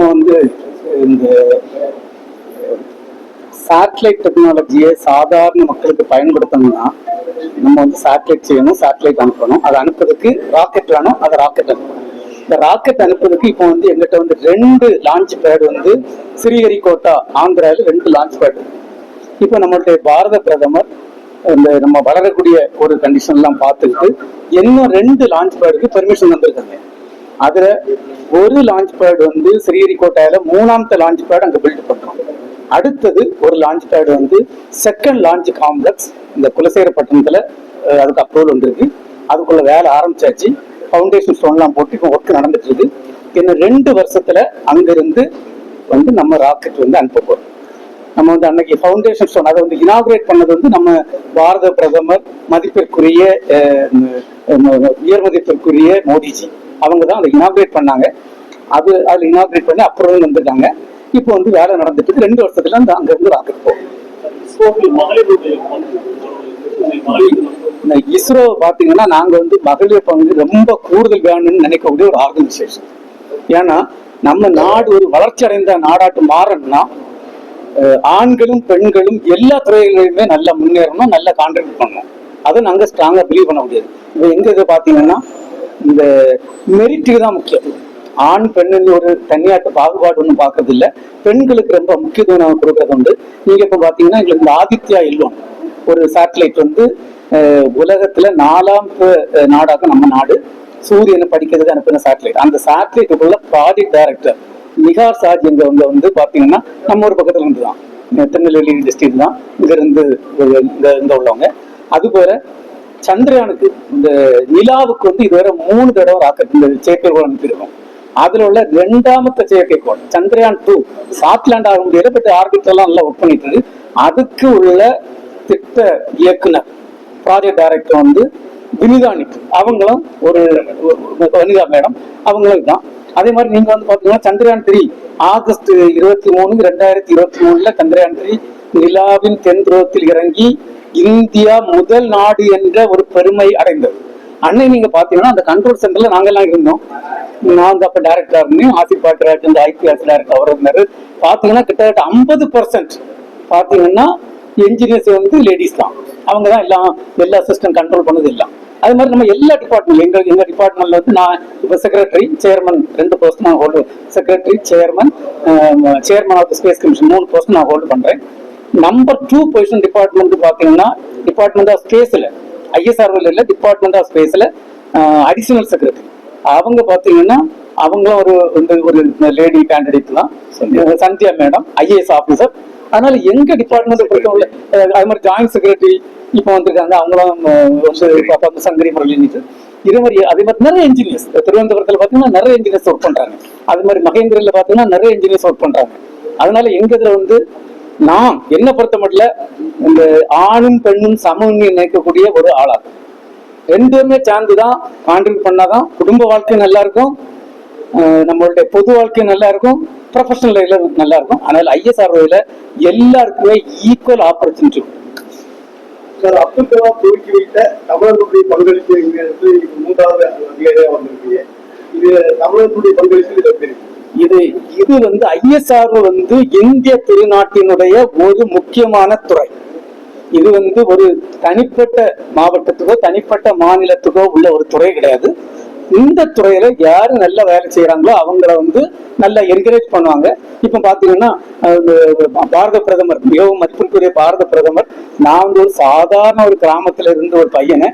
நம்ம வந்து இந்த சேட்டலைட் டெக்னாலஜியை சாதாரண மக்களுக்கு பயன்படுத்தணும்னா நம்ம வந்து சேட்டலைட் செய்யணும் சேட்டலைட் அனுப்பணும். அதை அனுப்புறதுக்கு ராக்கெட் வேணும் அதை ராக்கெட் அனுப்பணும். இந்த ராக்கெட் அனுப்புறதுக்கு இப்போ வந்து எங்கிட்ட வந்து ரெண்டு லான்ச் பேட் வந்து ஸ்ரீஹரிகோட்டா ஆந்திராவில் ரெண்டு லான்ச் பேட் இப்போ நம்மளுடைய பாரத பிரதமர் இந்த நம்ம வளரக்கூடிய ஒரு கண்டிஷன்லாம் பார்த்துக்கிட்டு இன்னும் ரெண்டு லான்ச் பேடுக்கு பெர்மிஷன் வந்திருக்காங்க. அதுல ஒரு லான்ச் பேட் வந்து ஸ்ரீஹரிகோட்டாயில மூணாமத்த லான்ச் பேட் அங்க பில்ட் பண்றோம் அடுத்தது ஒரு லான்ச் பேட் வந்து செகண்ட் லான்ச் காம்ப்ளெக்ஸ் இந்த குலசேகரப்பட்டினத்துல அதுக்கு அப்ரூவல் வந்திருக்கு. அதுக்குள்ள வேலை ஆரம்பிச்சாச்சு. ஃபவுண்டேஷன் ஸ்டோன்லாம் போட்டு இப்போ ஒர்க் நடந்துட்டு இருக்கு. இன்னும் ரெண்டு வருஷத்துல அங்கிருந்து வந்து நம்ம ராக்கெட் வந்து அனுப்ப போறோம். நம்ம வந்து அன்னைக்கு ஃபவுண்டேஷன் ஸ்டோன் அதை வந்து இனாகுரேட் பண்ணது வந்து நம்ம பாரத பிரதமர் மதிப்பிற்குரிய உயர் மதிப்பிற்குரிய மோடிஜி. அவங்க தான் அதை இனாகுரேட் பண்ணாங்க. அது அதில் இனாகுரேட் பண்ணி அப்புறம் வந்துட்டாங்க. இப்போ வந்து வேலை நடந்துட்டு. ரெண்டு வருஷத்துல அந்த அங்கிருந்து ராக்கெட் போகும் இஸ்ரோ பாத்தீங்கன்னா நாங்க வந்து மகளிர் பங்கு ரொம்ப கூடுதல் வேணும்னு நினைக்கக்கூடிய ஒரு ஆர்கனைசேஷன் ஏன்னா நம்ம நாடு ஒரு வளர்ச்சி அடைந்த நாடாட்டு மாறணும்னா ஆண்களும் பெண்களும் எல்லா துறைகளிலுமே நல்லா முன்னேறணும் நல்லா கான்ட்ரிபியூட் பண்ணணும். அதை நாங்க ஸ்ட்ராங்கா பிலீவ் பண்ண முடியாது. இப்போ எங்க இதை பாத்தீங்கன்னா இந்த மெரிட்டுக்கு தான் முக்கியம். ஆண் பெண்ணுன்னு ஒரு தனியாட்டு பாகுபாடு ஒன்றும் பார்க்கறது இல்லை பெண்களுக்கு ரொம்ப முக்கியத்துவம் கொடுக்கறது உண்டு. நீங்க இப்போ பார்த்தீங்கன்னா எங்களுக்கு இந்த ஆதித்யா இல்லம் ஒரு சேட்டலைட் வந்து உலகத்துல நாலாம் நாடாக நம்ம நாடு. சூரியனை படிக்கிறதுக்கு அனுப்பின சேட்டலைட் அந்த சேட்டலைட்டுக்குள்ள ப்ராஜெக்ட் டைரக்டர் நிகார் சாஜ் எங்க வந்து பாத்தீங்கன்னா நம்ம ஒரு பக்கத்துல இருந்து தான் இந்த திருநெல்வேலி டிஸ்ட்ரிக்ட் தான். இங்க இருந்து இங்க இங்க உள்ளவங்க. அது போல சந்திரயானுக்கு இந்த நிலாவுக்கு வந்து இதுவரை மூணு தடவை ராக்கெட் இந்த செயற்கைக்கோள் அனுப்பியிருக்கோம். அதுல உள்ள ரெண்டாமത്തെ செயற்கைக்கோள் சந்திரயான் டூ சாட்லாண்ட் ஆக முடியல பட் ஆர்பிட் எல்லாம் நல்லா ஒர்க் பண்ணிட்டு இருக்கு. அதுக்கு உள்ள திட்ட இயக்குனர் ப்ராஜெக்ட் டைரக்டர் வந்து வினிதா அவங்களும் ஒரு ஒரு- வனிதா மேடம் அவங்களும் தான் அதே மாதிரி நீங்க வந்து பாத்தீங்கன்னா சந்திரயான் த்ரீ ஆகஸ்ட் இருபத்தி மூணு ரெண்டாயிரத்தி இருபத்தி மூணுல சந்திரயான் த்ரீ நிலாவின் தென் துருவத்தில் இறங்கி இந்தியா முதல் நாடு என்ற ஒரு பெருமை அடைந்தது. அன்னை நீங்க பாத்தீங்கன்னா அந்த கண்ட்ரோல் சென்டர்ல நாங்கெல்லாம் இருந்தோம். நான் அப்ப டைரக்டர் இருந்தேன் ஆசிப் பாட்ராஜ் இந்த ஐபிஎஸ் டைரக்டர் அவர் இருந்தாரு. பாத்தீங்கன்னா கிட்டத்தட்ட ஐம்பது பர்சன்ட் பாத்தீங்கன்னா என்ஜினியர்ஸ் வந்து லேடிஸ் தான். அவங்க தான் எல்லாம் எல்லா சிஸ்டம் கண்ட்ரோல் பண்ணது எல்லாம் அது மாதிரி நம்ம எல்லா டிபார்ட்மெண்ட் எங்க எங்க டிபார்ட்மெண்ட்ல வந்து நான் இப்போ செக்ரட்டரி சேர்மன் ரெண்டு போஸ்ட் நான் hold secretary chairman chairman of space commission மூணு போஸ்ட் நான் ஹோல்டு பண்றேன். நம்பர் டூ பொசிஷன் டிபார்ட்மெண்ட் பாத்தீங்கன்னா டிபார்ட்மெண்ட் ஆஃப் ஸ்பேஸ்ல ஐஎஸ்ஆர்ஓல இல்ல டிபார்ட்மெண்ட் ஆஃப் ஸ்பேஸ்ல அடிஷனல் செக்ரட்டரி அவங்க பாத்தீங்கன்னா அவங்களும் ஒரு இந்த ஒரு லேடி கேண்டிடேட் தான். சந்தியா. மேடம் ஐஏஎஸ் ஆபீசர் அதனால எங்க டிபார்ட்மெண்ட் பொறுத்தவரை அது மாதிரி ஜாயிண்ட் செக்ரட்டரி இப்போ வந்திருக்காங்க அவங்களும் வந்து சங்கரி முரளின்னு இதே மாதிரி அதே மாதிரி நிறைய இன்ஜினியர்ஸ் திருவனந்தபுரத்துல பாத்தீங்கன்னா நிறைய இன்ஜினியர்ஸ் ஒர்க் பண்றாங்க. அது மாதிரி மகேந்திரில பாத்தீங்கன்னா நிறைய இன்ஜினியர்ஸ் ஒர்க் பண்றாங்க. அதனால எங்க இதுல வந்து நாம் என்ன பொறுத்த மட்டும் இந்த ஆணும் பெண்ணும் சமம் நினைக்கக்கூடிய ஒரு ஆளாகும் ரெண்டுமே சேர்ந்துதான் கான்ட்ரிபியூட் பண்ணாதான் குடும்ப வாழ்க்கை நல்லா இருக்கும். அஹ் நம்மளுடைய பொது வாழ்க்கை நல்லா இருக்கும். ப்ரொஃபஷனல் லைஃப்ல நல்லா இருக்கும். அதனால ஐஎஸ்ஆர்ஓல எல்லாருக்குமே equal opportunity sir Abdul Kalam துவக்கி வைத்த தமிழர்களுடைய பங்களிப்பு மூன்றாவது அதிகாரியா இது தமிழர்களுடைய பங்களிப்பு இது இது இது வந்து ஐஎஸ்ஆர் வந்து இந்திய திருநாட்டினுடைய ஒரு முக்கியமான துறை. இது வந்து ஒரு தனிப்பட்ட மாவட்டத்துக்கோ தனிப்பட்ட மாநிலத்துக்கோ உள்ள ஒரு துறை கிடையாது. இந்த துறையில யாரு நல்ல வேலை செய்யறாங்களோ அவங்கள வந்து நல்லா என்கரேஜ் பண்ணுவாங்க. இப்ப பாத்தீங்கன்னா பாரத பிரதமர் மிகவும் மதிப்பிற்குரிய பாரத பிரதமர் நான் வந்து ஒரு சாதாரண ஒரு கிராமத்துல இருந்து ஒரு பையனை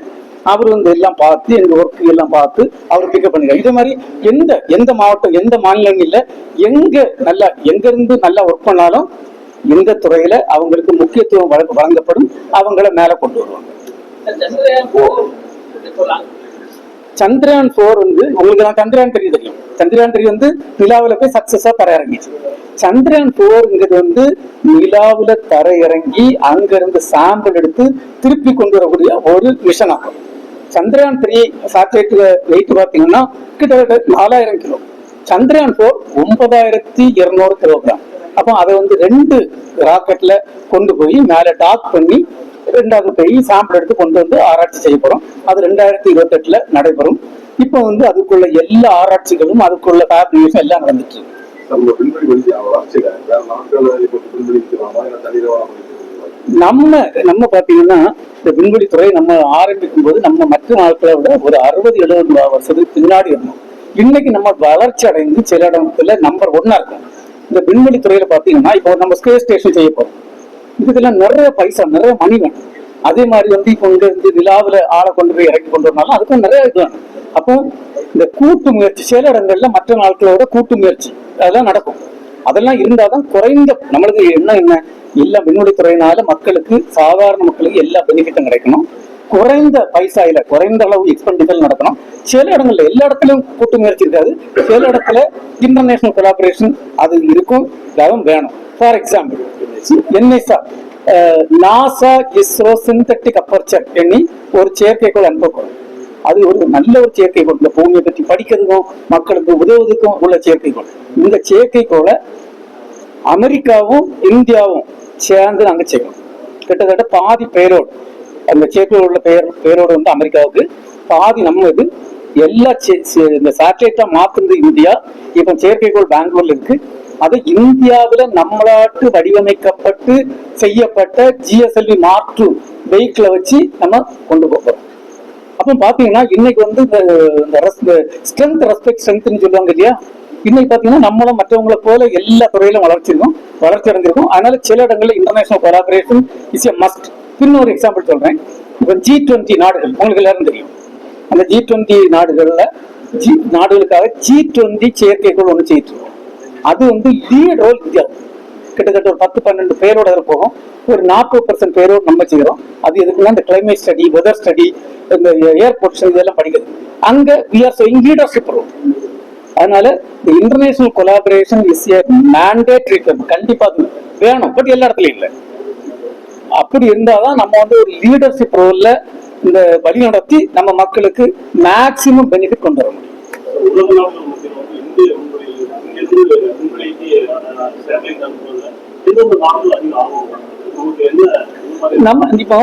அவர் வந்து எல்லாம் பார்த்து எங்க ஒர்க்கு எல்லாம் பார்த்து அவர் பிக்கப் பண்ணிக்கலாம் இதே மாதிரி எந்த எந்த மாவட்டம் எந்த மாநிலங்கள்ல எங்க நல்லா எங்க இருந்து நல்லா ஒர்க் பண்ணாலும் இந்த துறையில அவங்களுக்கு முக்கியத்துவம் வழங்க- வழங்கப்படும். அவங்கள மேல கொண்டு வருவாங்க. சந்திரயான் போர் வந்து உங்களுக்கு நான் சந்திரயான் த்ரீ தெரியும். சந்திரயான் த்ரீ வந்து நிலாவுல போய் சக்சஸா தர இறங்கிச்சு. சந்திரயான் போர்ங்கிறது வந்து நிலாவுல தர இறங்கி அங்க இருந்து சாம்பிள் எடுத்து திருப்பி கொண்டு வரக்கூடிய ஒரு மிஷன் ஆகும். சந்திரயான் த்ரீ சேட்டலைட் வெயிட் பாத்தீங்கன்னா கிட்டத்தட்ட நாலாயிரம் கிலோ சந்திரயான் போர் ஒன்பதாயிரத்தி இருநூறு கிலோகிராம் அப்போ அதை வந்து ரெண்டு ராக்கெட்ல கொண்டு போய் மேல டாக் பண்ணி ரெண்டாவது போய் சாம்பிள் எடுத்து கொண்டு வந்து ஆராய்ச்சி செய்ய அது ரெண்டாயிரத்தி இருபத்தி எட்டுல நடைபெறும். இப்போ வந்து அதுக்குள்ள எல்லா ஆராய்ச்சிகளும் அதுக்குள்ள ஃபேப்ரிகேஷன் எல்லாம் நடந்துட்டு இருக்கு. நம்ம நம்ம பாத்தீங்கன்னா இந்த விண்வெளி துறை நம்ம ஆரம்பிக்கும் போது நம்ம மற்ற நாட்களை விட ஒரு அறுபது எழுபது வருஷத்துக்கு பின்னாடி இருந்தோம். இன்னைக்கு நம்ம வளர்ச்சி அடைந்து சில இடத்துல நம்பர் ஒன்னா இருக்கும். இந்த விண்வெளி துறையில பாத்தீங்கன்னா இப்போ நம்ம ஸ்பேஸ் ஸ்டேஷன் செய்ய போறோம். இதுக்கெல்லாம் நிறைய பைசா நிறைய மணி வேணும். அதே மாதிரி வந்து இப்போ இங்க இருந்து நிலாவுல ஆளை கொண்டு போய் இறக்கி கொண்டு வரனாலும் அதுக்கும் நிறைய இது வேணும். அப்போ இந்த கூட்டு முயற்சி சில இடங்கள்ல மற்ற நாட்களோட கூட்டு முயற்சி அதெல்லாம் நடக்கும். அதெல்லாம் இருந்தாதான் குறைந்த நம்மளுக்கு என்ன என்ன? எல்லா விண்வெளி துறையினால மக்களுக்கு சாதாரண மக்களுக்கு எல்லா பெனிஃபிட்டும் கிடைக்கணும். குறைந்த பைசாயில குறைந்த அளவு எக்ஸ்பெண்டிச்சர் நடக்கணும். சில இடங்கள்ல எல்லா இடத்துலயும் கூட்டு முயற்சி இருக்காது. சில இடத்துல இன்டர்நேஷனல் கொலாபரேஷன் அது இருக்கும் அதுவும் வேணும். For example NSR NASA ISRO synthetic aperture எண்ணி ஒரு செயற்கைக்கோள் அனுப்பக்கூடும் அது ஒரு நல்ல ஒரு செயற்கைக்கோள் இந்த பூமியை பற்றி படிக்கிறதுக்கும் மக்களுக்கு உதவுவதற்கும் உள்ள செயற்கைக்கோள் இந்த செயற்கைக்கோளை அமெரிக்காவும் இந்தியாவும் சேர்ந்து நாங்கள் செய்யணும் கிட்டத்தட்ட பாதி பெயரோடு அந்த செயற்கையில் உள்ள பெயர் பெயரோடு வந்து அமெரிக்காவுக்கு. பாதி நம்ம இது எல்லா சே- இந்த சேட்டலைட்டா மாத்துறது இந்தியா இப்ப செயற்கைக்கோள் பெங்களூர்ல இருக்கு. அது இந்தியாவில் நம்மளாட்டு வடிவமைக்கப்பட்டு செய்யப்பட்ட ஜிஎஸ்எல்வி மார்க் டூ வெஹிக்கிளை வச்சு நம்ம கொண்டு போகிறோம் அப்போ பாத்தீங்கன்னா இன்னைக்கு வந்து இந்த ஸ்ட்ரென்த் ரெஸ்பெக்ட் ஸ்ட்ரென்த்னு சொல்லுவாங்க இல்லையா? இன்னைக்கு பாத்தீங்கன்னா நம்மளும் மற்றவங்களை போல எல்லா துறையிலும் வளர்ச்சி இருக்கும் வளர்ச்சி அடைஞ்சிருக்கும். அதனால சில இடங்கள்ல international collaboration is a must இன்னொரு எக்ஸாம்பிள் சொல்றேன். இப்போ ஜி டுவெண்ட்டி நாடுகள் உங்களுக்கு எல்லாரும் தெரியும். அந்த ஜி டுவெண்ட்டி நாடுகள்ல ஜி நாடுகளுக்காக ஜி டுவெண்ட்டி செயற்கைக்கோள் ஒன்று செய்யிட்டு இருக்கோம். அது வந்து லீட் ரோல் இந்தியா கிட்டத்தட்ட ஒரு பத்து பன்னெண்டு பேரோட போகும் ஒரு நாற்பது பர்சன்ட் பேரோட நம்ம செய்கிறோம் அது எதுக்குன்னா இந்த கிளைமேட் ஸ்டடி வெதர் ஸ்டடி இந்த ஏர் பொல்யூஷன் இதெல்லாம் படிக்கிறது. அங்க we are showing leadership role அதனால இந்த international collaboration is a mandatory கண்டிப்பா அது வேணும் பட் எல்லா இடத்துலயும் இல்லை. அப்படி இருந்தாதான் நம்ம வந்து ஒரு லீடர்ஷிப் ரோல்ல இந்த வழி நடத்தி நம்ம மக்களுக்கு மேக்சிமம் பெனிஃபிட் கொண்டு வர முடியும். நம்ம இப்போ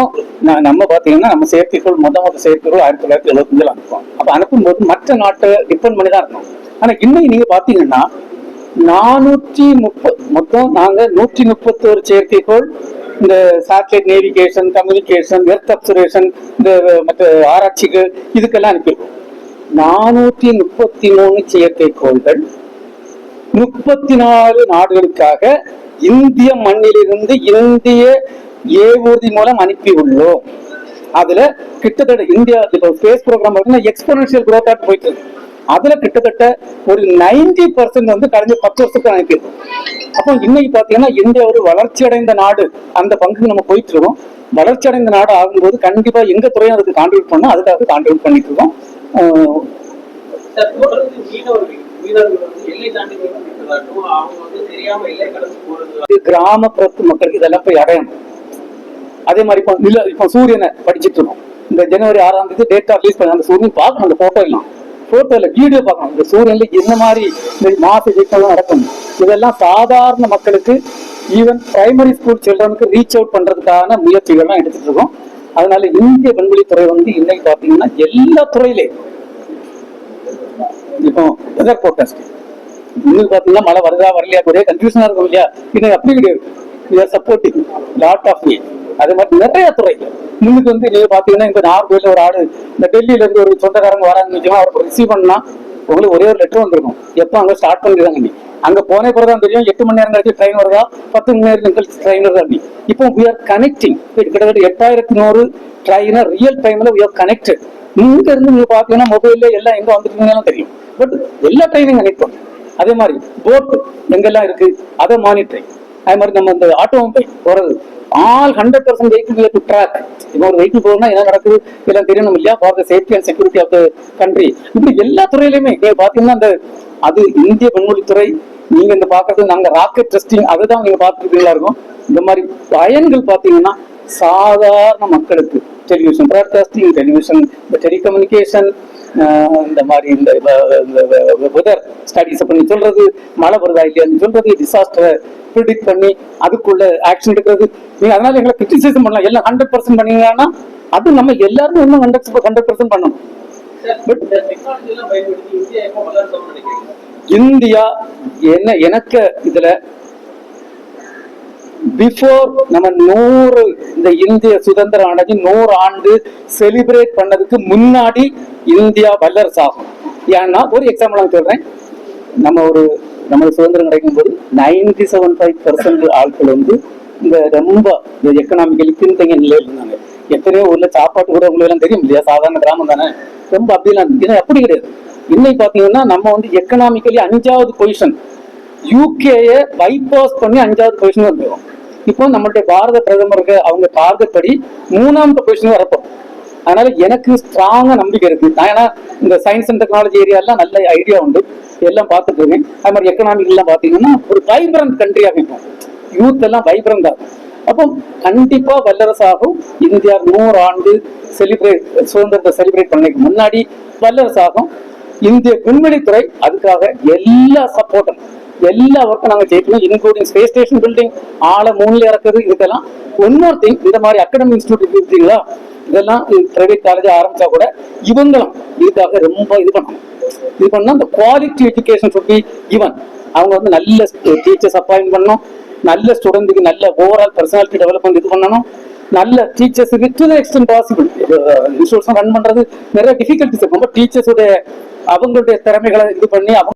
நம்ம பாத்தீங்கன்னா நம்ம செயற்கைக்கோள் முத முத செயற்கைக்கோள் ஆயிரத்தி தொள்ளாயிரத்தி எழுபத்தஞ்சில் அனுப்புவோம். அப்ப அனுப்பும்போது மற்ற நாட்டை டிபெண்ட் பண்ணி தான் இருக்கும் ஆனா இன்னைக்கு நீங்க பாத்தீங்கன்னா நானூற்றி முப்பது மொத்தம் நாங்க நூற்றி முப்பத்தோரு செயற்கைக்கோள் இந்த satellite navigation communication earth observation இந்த மற்ற ஆராய்ச்சிகள் இதுக்கெல்லாம் அனுப்பியிருக்கோம். நானூற்றி முப்பத்தி மூணு செயற்கைக்கோள்கள் முப்பத்தி நாலு நாடுகளுக்காக இந்திய மண்ணிலிருந்து இந்திய ஏவூர்தி மூலம் அனுப்பி உள்ளோம் அதுல கிட்டத்தட்ட இந்தியா இப்போ ஸ்பேஸ் ப்ரோக்ராம் பார்த்தீங்கன்னா எக்ஸ்போனன்ஷியல் growth போயிட்டு அதுல கிட்டத்தட்ட ஒரு 90% பர்சன்ட் வந்து கடந்த பத்து வருஷத்துக்கு அனுப்பியிருக்கோம் அப்போ இன்னைக்கு பாத்தீங்கன்னா இந்தியா ஒரு வளர்ச்சி அடைந்த நாடு. அந்த பங்குக்கு நம்ம போயிட்டு இருக்கோம். வளர்ச்சி அடைந்த நாடு ஆகும்போது கண்டிப்பா எங்க துறையும் அதுக்கு கான்ட்ரிபியூட் பண்ணோம் அதுக்காக கான்ட்ரிபியூட் பண்ணிட்டு இருக்கோம். தொடர்ந்து மீனவர்கள். மீனவர்கள் வந்து எல்லை தாண்டி மீன் அவங்க வந்து தெரியாம எல்லை கடந்து போறது. கிராமப்புறத்து மக்களுக்கு இதெல்லாம் போய் அடையணும். அதே மாதிரி இப்போ நில இப்போ சூரியனை படிச்சுட்டு இருக்கோம். இந்த ஜனவரி ஆறாம் தேதி டேட்டா ரிலீஸ் பண்ண அந்த சூரியன் பார்க்கணும் அந்த போட்டோ எல்லாம். போட்டோல வீடியோ பார்க்கணும். இந்த சூரியன்ல என்ன மாதிரி இந்த மாச இயக்கம்லாம் நடக்கும்? இதெல்லாம் சாதாரண மக்களுக்கு ஈவன் பிரைமரி ஸ்கூல் சில்ட்ரனுக்கு ரீச் அவுட் பண்றதுக்கான முயற்சிகள்லாம் எடுத்துட்டு இருக்கோம். அதனால இந்திய விண்வெளித்துறை வந்து இன்னைக்கு பாத்தீங்கன்னா எல்லா துறையிலேயும் இப்போ வெதர் ஃபோர்காஸ்ட் இன்னும் பாத்தீங்கன்னா மழை வருதா வரலையா? ஒரே கன்ஃபியூஷனா இருக்கும் இல்லையா? இது அப்படி கிடையாது. We supporting lot of way அதே மாதிரி நிறைய துறை. முன்னுக்கு வந்து நீங்க பாத்தீங்கன்னா இந்த நாகர்கோயில ஒரு ஆடு இந்த டெல்லியில இருந்து ஒரு சொந்தக்காரங்க வராங்கன்னு வச்சுக்கோங்க அவருக்கு ரிசீவ் பண்ணா உங்களுக்கு ஒரே ஒரு லெட்டர் வந்திருக்கும். எப்போ அங்க ஸ்டார்ட் பண்ணிடுறாங்க நீ? அங்க போனே பிறகு தெரியும் எட்டு மணி நேரம் கழிச்சு ட்ரெயின் வருதா? பத்து மணி நேரம் கழிச்சு ட்ரெயின் வருதா அப்படி இப்போ வி ஆர் கனெக்டிங் கிட்டத்தட்ட எட்டாயிரத்தி நூறு ட்ரெயினை ரியல் டைம்ல வி ஆர் கனெக்டட் இங்க இருந்து நீங்க பாத்தீங்கன்னா மொபைல்ல எல்லாம் எங்க வந்துருக்கீங்கன்னு தெரியும். பட் எல்லா ட்ரெயினையும் கனெக்ட் அதே மாதிரி போட்டு எங்கெல்லாம் இருக்கு அதை மானிட்டரிங் அதே மாதிரி நம்ம இந்த ஆட்டோமொபைல் போறது. All hundred percent vehicle to track இப்போ ஒரு வெஹிக்கிள் போகணும்னா என்ன நடக்குது? எல்லாம் தெரியணும் இல்லையா for the safety and security of the country இப்படி எல்லா துறையிலுமே நீங்க பாத்தீங்கன்னா அந்த அது இந்திய விண்வெளித்துறை நீங்க இந்த பாக்குறது நாங்க ராக்கெட் டெஸ்டிங் அதுதான் நீங்க பார்த்துருக்கீங்களா இருக்கும். இந்த மாதிரி பயன்கள் பாத்தீங்கன்னா சாதாரண மக்களுக்கு. டெலிவிஷன் ப்ராட்காஸ்டிங் டெலிவிஷன் டெலிகம்யூனிகேஷன் இந்த மாதிரி இந்த வெதர் ஸ்டடிஸ் பண்ணி சொல்றது மழை வருதா இல்லையான்னு சொல்றது டிசாஸ்டரை ப்ரிடிக்ட் பண்ணி அதுக்குள்ள ஆக்ஷன் எடுக்கிறது. நீங்க அதனால எங்களை கிரிட்டிசைசம் பண்ணலாம். எல்லாம் ஹண்ட்ரட் பர்சன்ட் பண்ணீங்கன்னா அது நம்ம எல்லாருமே இன்னும் ஹண்ட்ரட் ஹண்ட்ரட் பர்சன்ட் பண்ணணும். இந்தியா என்ன எனக்கு இதுல பிஃபோர் நம்ம நூறு இந்த இந்திய சுதந்திரம் அடைஞ்சு நூறு ஆண்டு செலிப்ரேட் பண்ணதுக்கு முன்னாடி இந்தியா வல்லரசு ஆகும் ஏன்னா ஒரு எக்ஸாம்பிள் நான் சொல்றேன். நம்ம ஒரு நம்மளுக்கு சுதந்திரம் கிடைக்கும் போது நைன்டி செவன் ஃபைவ் பர்சன்ட் ஆட்கள் வந்து இந்த ரொம்ப எக்கனாமிக்கலி பின்தங்கிய நிலையில் இருந்தாங்க. எத்தனையோ ஊர்ல சாப்பாட்டு கூட உங்களுக்கு எல்லாம் தெரியும் இல்லையா? சாதாரண கிராமம் தானே? ரொம்ப அப்படிலாம் ஏன்னா அப்படி கிடையாது. இன்னைக்கு பாத்தீங்கன்னா நம்ம வந்து எக்கனாமிக்கலி அஞ்சாவது பொசிஷன் யூகேயை பைபாஸ் பண்ணி அஞ்சாவது பொசிஷன் வந்துடும் இப்போ நம்மளுடைய பாரத பிரதமருக்கு அவங்க டார்கெட் படி மூணாவது பொசிஷன் வரப்போம் அதனால எனக்கு ஸ்ட்ராங்கா நம்பிக்கை இருக்கு. நான் ஏன்னா இந்த சயின்ஸ் அண்ட் டெக்னாலஜி ஏரியாலாம் நல்ல ஐடியா உண்டு. எல்லாம் பார்த்துட்டு இருக்கேன். அது மாதிரி எக்கனாமிக் எல்லாம் பாத்தீங்கன்னா ஒரு வைப்ரண்ட் கண்ட்ரி அமைப்போம் யூத் எல்லாம் வைப்ரண்ட் ஆகும் அப்போ கண்டிப்பா வல்லரசாகும். இந்தியா நூறு ஆண்டு செலிப்ரேட் சுதந்திரத்தை செலிப்ரேட் பண்ணதுக்கு முன்னாடி வல்லரசாகும். இந்திய விண்வெளித்துறை அதுக்காக எல்லா சப்போர்ட்டும் எல்லா ஒர்க்கும் நாங்க ஜெயிக்கணும் இன்க்ளூடிங் ஸ்பேஸ் ஸ்டேஷன் பில்டிங் ஆளை மூணுல இறக்குறது இதுக்கெல்லாம் ஒன்னொரு திங் இந்த மாதிரி அகாடமி இன்ஸ்டியூட் இருக்கீங்களா இதெல்லாம் பிரைவேட் காலேஜ் ஆரம்பிச்சா கூட இவங்களும் இதுக்காக ரொம்ப இது பண்ணணும். இது பண்ணா இந்த குவாலிட்டி எஜுகேஷன் சுட்டி இவன் அவங்க வந்து நல்ல டீச்சர்ஸ் அப்பாயிண்ட் பண்ணணும். நல்ல ஸ்டூடெண்ட்டுக்கு நல்ல ஓவரால் பர்சனாலிட்டி டெவலப்மெண்ட் இது பண்ணணும். நல்ல டீச்சர்ஸுக்கு to the extent possible institutes run பண்றது நிறைய டிஃபிகல்ட்டிஸ் இருக்கும் டீச்சர்ஸுடைய அவங்களுடைய திறமைகளை இது பண்ணி அவங்க